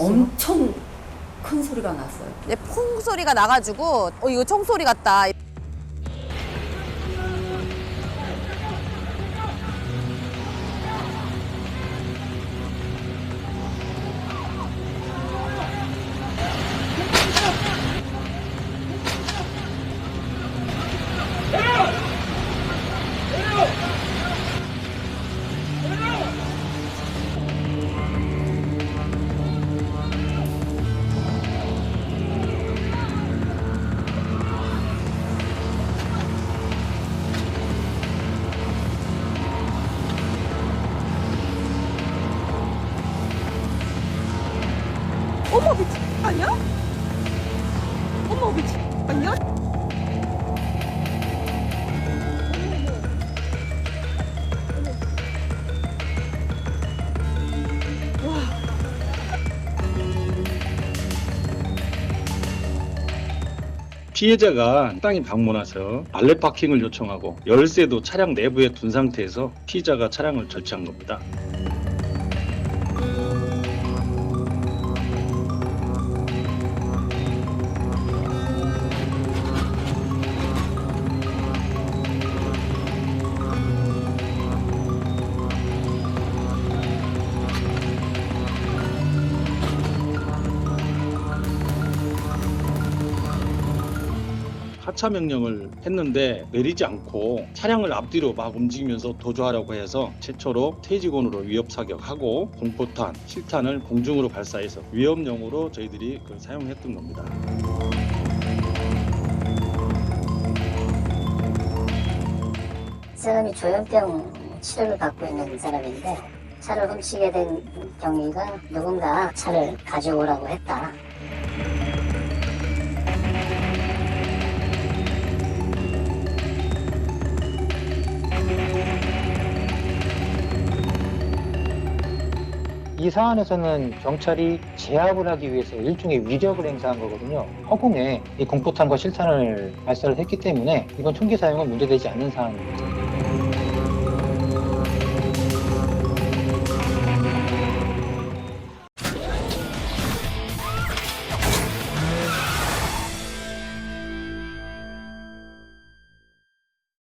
엄청 큰 소리가 났어요. 네, 퐁 소리가 나가지고 어 이거 청소리 같다. 어머 미친 아니야? 어머 미친 아니야? 피해자가 땅에 방문해서 발레 파킹을 요청하고 열쇠도 차량 내부에 둔 상태에서 피의자가 차량을 절취한 겁니다. 하차 명령을 했는데 내리지 않고 차량을 앞뒤로 막 움직이면서 도주하려고 해서 최초로 퇴직원으로 위협 사격하고 공포탄, 실탄을 공중으로 발사해서 위협용으로 저희들이 사용했던 겁니다. 사람이 조현병 치료를 받고 있는 사람인데 차를 훔치게 된 경위가 누군가 차를 가져오라고 했다. 이 사안에서는 경찰이 제압을 하기 위해서 일종의 위력을 행사한 거거든요. 허공에 이 공포탄과 실탄을 발사를 했기 때문에 이건 총기 사용은 문제되지 않는 사안입니다.